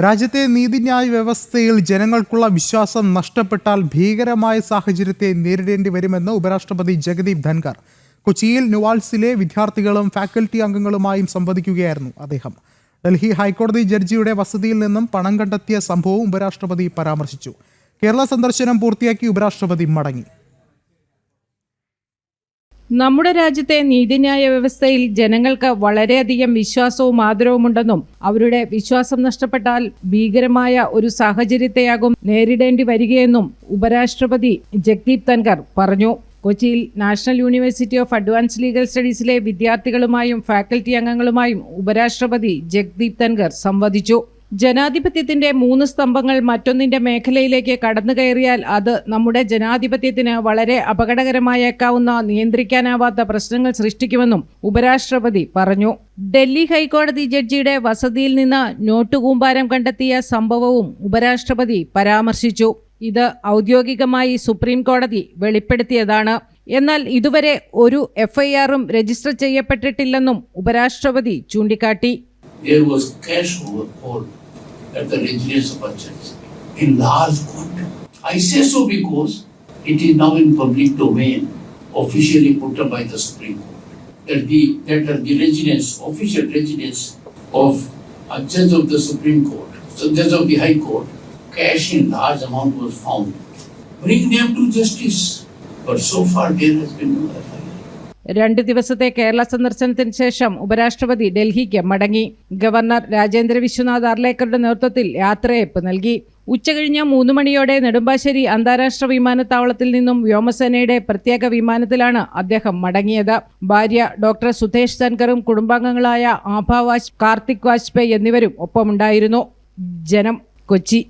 രാജ്യത്തെ നീതിന്യായ വ്യവസ്ഥയിൽ ജനങ്ങൾക്കുള്ള വിശ്വാസം നഷ്ടപ്പെട്ടാൽ ഭീകരമായ സാഹചര്യത്തെ നേരിടേണ്ടി വരുമെന്ന് ഉപരാഷ്ട്രപതി ജഗദീപ് ധൻകർ കൊച്ചിയിൽ നുവാൾസിലെ വിദ്യാർത്ഥികളും ഫാക്കൽറ്റി അംഗങ്ങളുമായും സംവദിക്കുകയായിരുന്നു അദ്ദേഹം. ഡൽഹി ഹൈക്കോടതി ജഡ്ജിയുടെ വസതിയിൽ നിന്നും പണം കണ്ടെത്തിയ സംഭവവും ഉപരാഷ്ട്രപതി പരാമർശിച്ചു. കേരള സന്ദർശനം പൂർത്തിയാക്കി ഉപരാഷ്ട്രപതി മടങ്ങി. നമ്മുടെ രാജ്യത്തെ നീതിന്യായ വ്യവസ്ഥയിൽ ജനങ്ങൾക്ക് വളരെയധികം വിശ്വാസവും ആദരവുമുണ്ടെന്നും അവരുടെ വിശ്വാസം നഷ്ടപ്പെട്ടാൽ ഭീകരമായ ഒരു സാഹചര്യത്തെയാകും നേരിടേണ്ടി വരികയെന്നും ഉപരാഷ്ട്രപതി ജഗ്ദീപ് തൻകർ പറഞ്ഞു. കൊച്ചിയിൽ national university of advance legal സ്റ്റഡീസിലെ വിദ്യാർത്ഥികളുമായും ഫാക്കൽറ്റി അംഗങ്ങളുമായും ഉപരാഷ്ട്രപതി ജഗ്ദീപ് തൻകർ സംവദിച്ചു. ജനാധിപത്യത്തിന്റെ മൂന്ന് സ്തംഭങ്ങൾ മറ്റൊന്നിന്റെ മേഖലയിലേക്ക് കടന്നു കയറിയാൽ അത് നമ്മുടെ ജനാധിപത്യത്തിന് വളരെ അപകടകരമായേക്കാവുന്ന നിയന്ത്രിക്കാനാവാത്ത പ്രശ്നങ്ങൾ സൃഷ്ടിക്കുമെന്നും ഉപരാഷ്ട്രപതി പറഞ്ഞു. ഡൽഹി ഹൈക്കോടതി ജഡ്ജിയുടെ വസതിയിൽ നിന്ന് നോട്ട് കൂമ്പാരം കണ്ടെത്തിയ സംഭവവും ഉപരാഷ്ട്രപതി പരാമർശിച്ചു. ഇത് ഔദ്യോഗികമായി സുപ്രീം കോടതി വെളിപ്പെടുത്തിയതാണ്. എന്നാൽ ഇതുവരെ ഒരു എഫ്ഐആറും രജിസ്റ്റർ ചെയ്യപ്പെട്ടിട്ടില്ലെന്നും ഉപരാഷ്ട്രപതി ചൂണ്ടിക്കാട്ടി. There was cash overhaul at the residence of judge in large quantum. I say so because it is now in public domain, officially put up by the Supreme Court, that the that the residence, official residence of a judge of the Supreme Court, so judge of the High Court, cash in large amount was found. Bring them to justice. But so far there has been no FIR. രണ്ട് ദിവസത്തെ കേരള സന്ദർശനത്തിന് ശേഷം ഉപരാഷ്ട്രപതി ഡൽഹിക്ക് മടങ്ങി. Governor Rajendra Vishwanath അർലേക്കറുടെ നേതൃത്വത്തിൽ യാത്രയയപ്പ് നൽകി. ഉച്ചകഴിഞ്ഞ് മൂന്ന് മണിയോടെ നെടുമ്പാശ്ശേരി അന്താരാഷ്ട്ര വിമാനത്താവളത്തിൽ നിന്നും വ്യോമസേനയുടെ പ്രത്യേക വിമാനത്തിലാണ് അദ്ദേഹം മടങ്ങിയത്. ഭാര്യ ഡോക്ടർ സുധേഷ് ധൻകറും കുടുംബാംഗങ്ങളായ ആഭ വാജ് കാർത്തിക് വാജ്പേയി എന്നിവരും ഒപ്പമുണ്ടായിരുന്നു. ജനം കൊച്ചി.